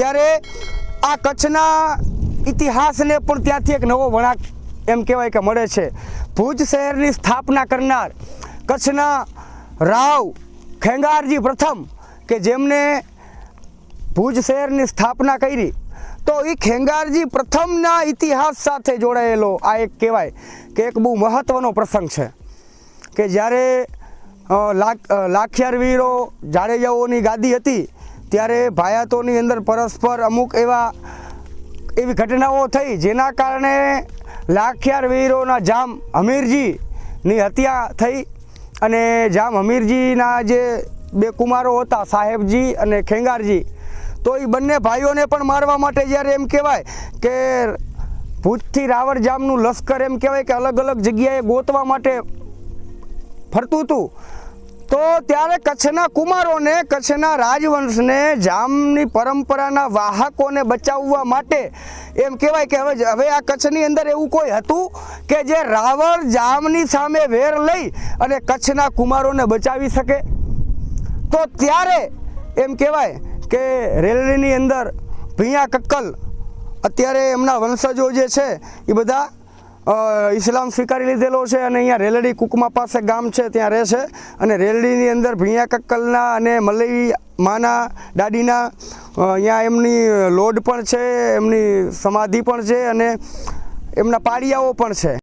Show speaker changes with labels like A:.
A: ત્યારે આ કચ્છના ઇતિહાસને પણ ત્યાંથી એક નવો વળાંક એમ કહેવાય કે મળે છે. ભુજ શહેરની સ્થાપના કરનાર કચ્છના રાવ ખેંગારજી પ્રથમ કે જેમને ભુજ શહેરની સ્થાપના કરી, તો એ ખેંગારજી પ્રથમના ઇતિહાસ સાથે જોડાયેલો આ એક કહેવાય કે એક બહુ મહત્ત્વનો પ્રસંગ છે. કે જ્યારે લાખિયાર વીરો જાડેજાઓની ગાદી હતી ત્યારે ભાયાતોની અંદર પરસ્પર અમુક એવા એવી ઘટનાઓ થઈ જેના કારણે લાખિયાર વીરોના જામ હમીરજીની હત્યા થઈ અને જામ હમીરજીના જે બે કુમારો હતા, સાહેબજી અને ખેંગારજી, તો એ બંને ભાઈઓને પણ મારવા માટે જ્યારે એમ કહેવાય કે ભૂજથી રાવણ જામનું લશ્કર એમ કહેવાય કે અલગ અલગ જગ્યાએ ગોતવા માટે ફરતું હતું તો ત્યારે કચ્છના કુમારોને, કચ્છના રાજવંશને, જામની પરંપરાના વાહકોને બચાવવા માટે એમ કહેવાય કે હવે હવે આ કચ્છની અંદર એવું કોઈ હતું કે જે રાવણ જામની સામે વેર લઈ અને કચ્છના કુમારોને બચાવી શકે? તો ત્યારે એમ કહેવાય કે રેલવેની અંદર ભૈયા કક્કલ, અત્યારે એમના વંશજો જે છે એ બધા ઇસ્લામ સ્વીકારી લીધેલો છે અને અહીંયા રેલડી કુકમા પાસે ગામ છે, ત્યાં રહે છે. અને રેલડીની અંદર ભીયા કક્કલના અને મલઈ માના દાડીના અહીંયા એમની લોડ પણ છે, એમની સમાધિ પણ છે અને એમના પાડિયાઓ પણ છે.